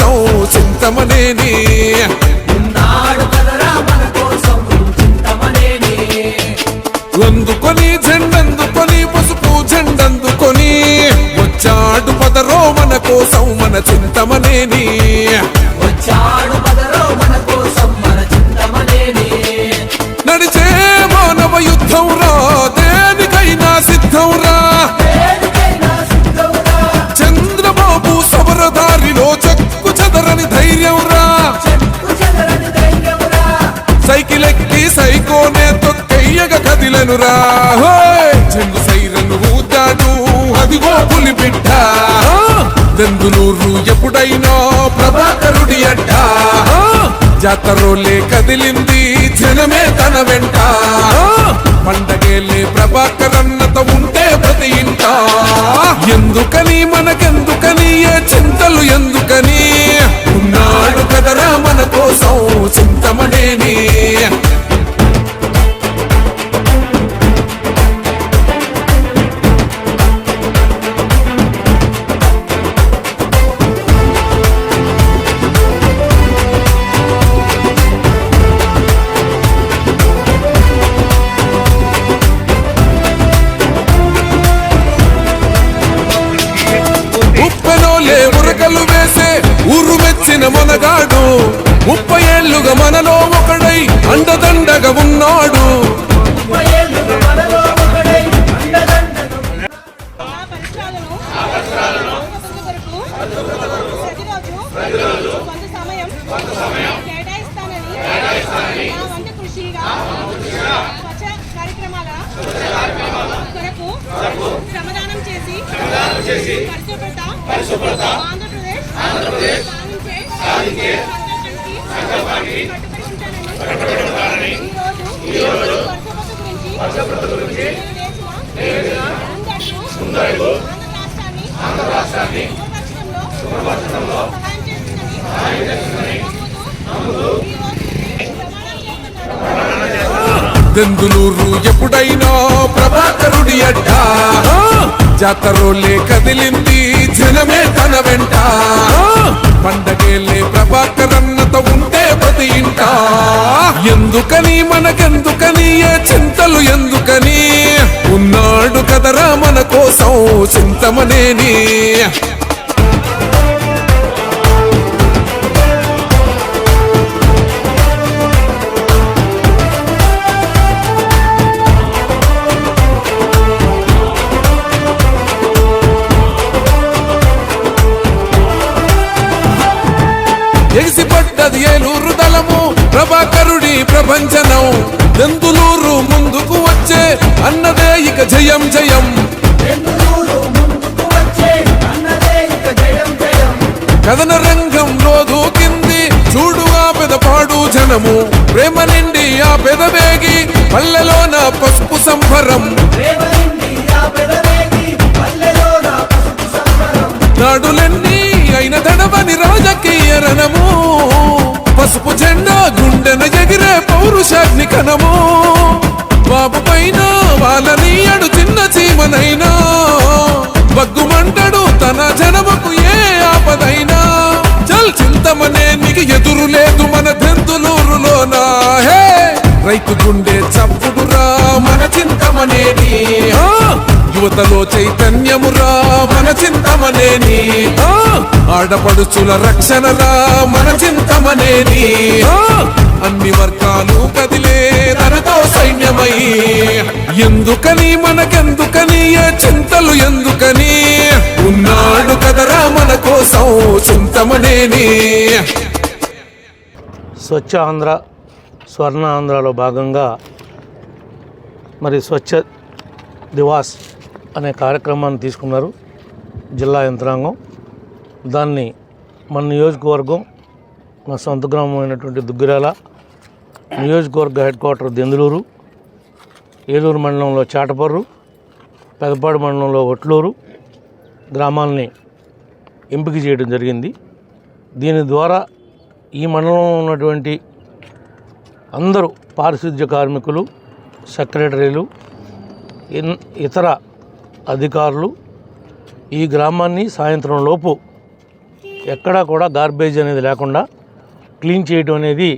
కోసం చింతమనేని. అందుకొని జెండందుకొని పసుపు జెండందుకొని వచ్చాడు పదరో మన కోసం మన చింతమనేని. తొక్కయ్యగ కదిలనురా చెంగు సైరను ఊతాడు అదిగో పులి బిడ్డ దందులూరు ఎప్పుడైనా ప్రభాకరుడి అడ్డ జాతరోలే కదిలింది జనమే తన వెంట పండగేలే ప్రభాకరన్నత ఊరు మనగాడు. ముప్పై ఏళ్ళుగా మనలో ఒకడై అండదండగా ఉన్నాడు. ముప్పై సమయం కార్యక్రమాల శ్రమదానం చేసి పరిశుభ్రత ఆంధ్రప్రదేశ్. సాధించే సంకల్పానికి కట్టుబడి ఈరోజు పరిశుభ్రత గురించి తెలియజేసిన ఆంధ్ర రాష్ట్రాన్ని పూర్వపక్షంలో సహాయం చేస్తుందని నమ్ముతూ దెందులూరు ఎప్పుడైనా ప్రభాకరుడి అడ్డా? జాతరోలే కదిలింది. జనమే తన వెంట. పండగేలే ప్రభాకరన్నత ఉంటే ప్రతి ఇంట. ఎందుకని మనకెందుకని ఏ చింతలు ఎందుకని? ఉన్నాడు కదరా మన కోసం చింతమనేని. జయం జయం. కథన రంగంలో దూకింది చూడు ఆ పెదపాడు జనము. ప్రేమ నిండి ఆ పెదవేగి పల్లెలోన పసుపు సంభరం నాడులన్నీ అయిన తడవని రాజకీయ రణము. పసుపు జెండా గుండెన ఎగిరే పౌరుషాగ్ని కనము గుండె చప్పుడురా మన చింతమనేని. యువతలో చైతన్యమురా మన చింతమనేని. ఆ, ఆడపడుచుల రక్షణరా మన చింతమనేని. అన్ని వర్గాలు కదిలే తనతో సైన్యమై. ఎందుకని మనకెందుకని చింతలు ఎందుకని? ఉన్నాడు కదరా మన కోసం చింతమనేని. స్వచ్ఛ ఆంధ్ర స్వర్ణ ఆంధ్రలో భాగంగా మరి స్వచ్ఛ దివాస్ అనే కార్యక్రమాన్ని తీసుకున్నారు జిల్లా యంత్రాంగం. దాన్ని మన నియోజకవర్గం మా సొంత గ్రామం అయినటువంటి దుగ్గిరాల నియోజకవర్గ హెడ్ క్వార్టర్ దెందులూరు ఏలూరు మండలంలో చాటపర్రు పెదపాడు మండలంలో ఒట్లూరు గ్రామాల్ని ఎంపిక చేయడం జరిగింది. దీని ద్వారా ఈ మండలంలో ఉన్నటువంటి అందరూ పారిశుద్ధ్య కార్మికులు సెక్రటరీలు ఇన్- ఇతర అధికారులు ఈ గ్రామాన్ని సాయంత్రం లోపు ఎక్కడా కూడా గార్బేజ్ అనేది లేకుండా క్లీన్ చేయడం అనేది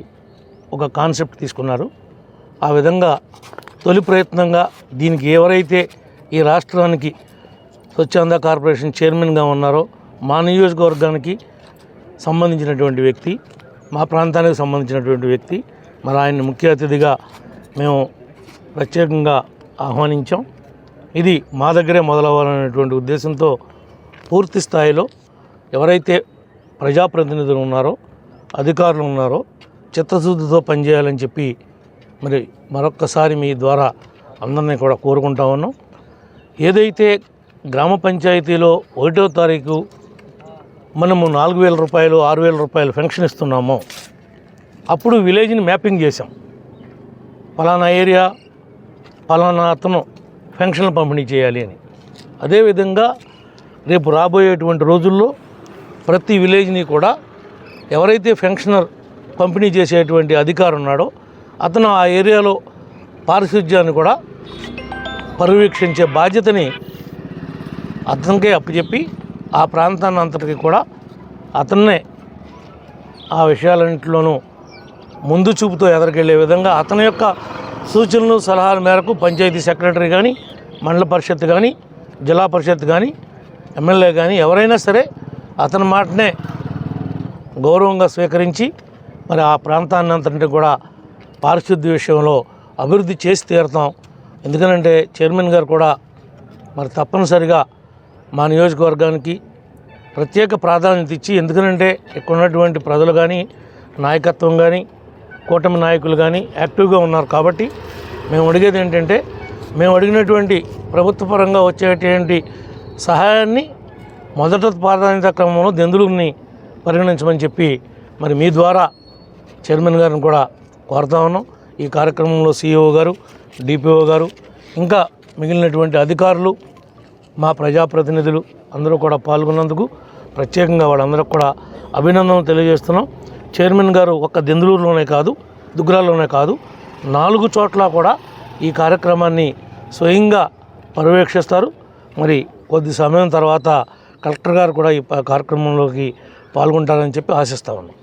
ఒక కాన్సెప్ట్ తీసుకున్నారు. ఆ విధంగా తొలి ప్రయత్నంగా దీనికి ఎవరైతే ఈ రాష్ట్రానికి స్వచ్ఛంద కార్పొరేషన్ చైర్మన్గా ఉన్నారో మా నియోజకవర్గానికి సంబంధించినటువంటి వ్యక్తి మా ప్రాంతానికి సంబంధించినటువంటి వ్యక్తి మరి ఆయన్ని ముఖ్య అతిథిగా మేము ప్రత్యేకంగా ఆహ్వానించాం. ఇది మా దగ్గరే మొదలవ్వాలనేటువంటి ఉద్దేశంతో పూర్తి స్థాయిలో ఎవరైతే ప్రజాప్రతినిధులు ఉన్నారో అధికారులు ఉన్నారో చిత్తశుద్ధితో పనిచేయాలని చెప్పి మరి మరొక్కసారి మీ ద్వారా అందరినీ కూడా కోరుకుంటా ఉన్నాం. ఏదైతే గ్రామ పంచాయతీలో ఒకటో తారీఖు మనము నాలుగు వేల రూపాయలు ఆరు వేల రూపాయలు పెన్షన్ ఇస్తున్నామో అప్పుడు విలేజ్ని మ్యాపింగ్ చేసాం ఫలానా ఏరియా ఫలానా అతను పెన్షన్లు పంపిణీ చేయాలి అని. అదేవిధంగా రేపు రాబోయేటువంటి రోజుల్లో ప్రతి విలేజ్ని కూడా ఎవరైతే పెన్షనర్ పంపిణీ చేసేటువంటి అధికారం ఉన్నాడో అతను ఆ ఏరియాలో పారిశుధ్యాన్ని కూడా పర్యవేక్షించే బాధ్యతని అతనికే అప్పచెప్పి ఆ ప్రాంతాన్ని అంతటికి కూడా అతన్నే ఆ విషయాలన్నింటిలోనూ ముందు చూపుతో ఎదరికెళ్ళే విధంగా అతని యొక్క సూచనలు సలహాల మేరకు పంచాయతీ సెక్రటరీ కానీ మండల పరిషత్ కానీ జిల్లా పరిషత్ కానీ ఎమ్మెల్యే కానీ ఎవరైనా సరే అతని మాటనే గౌరవంగా స్వీకరించి మరి ఆ ప్రాంతాన్ని అంతటి కూడా పారిశుద్ధ్య విషయంలో అభివృద్ధి చేసి తీరుతాం. ఎందుకనంటే చైర్మన్ గారు కూడా మరి తప్పనిసరిగా మా నియోజకవర్గానికి ప్రత్యేక ప్రాధాన్యత ఇచ్చి ఎందుకనంటే ఇక్కడ ఉన్నటువంటి ప్రజలు కానీ నాయకత్వం కానీ కూటమి నాయకులు కానీ యాక్టివ్గా ఉన్నారు కాబట్టి మేము అడిగేది ఏంటంటే మేము అడిగినటువంటి ప్రభుత్వ పరంగా వచ్చేటువంటి సహాయాన్ని మొదట ప్రాధాన్యత క్రమంలో దెందులుని పరిగణించమని చెప్పి మరి మీ ద్వారా చైర్మన్ గారిని కూడా కోరుతా ఉన్నాం. ఈ కార్యక్రమంలో సీఈఓ గారు డిపిఓ గారు ఇంకా మిగిలినటువంటి అధికారులు మా ప్రజాప్రతినిధులు అందరూ కూడా పాల్గొన్నందుకు ప్రత్యేకంగా వాళ్ళందరికీ కూడా అభినందనలు తెలియజేస్తున్నాం. చైర్మన్ గారు ఒక్క దెందులూరులోనే కాదు దుగ్గరాల్లోనే కాదు నాలుగు చోట్ల కూడా ఈ కార్యక్రమాన్ని స్వయంగా పర్యవేక్షిస్తారు. మరి కొద్ది సమయం తర్వాత కలెక్టర్ గారు కూడా ఈ కార్యక్రమంలోకి పాల్గొంటారని చెప్పి ఆశిస్తా ఉన్నాం.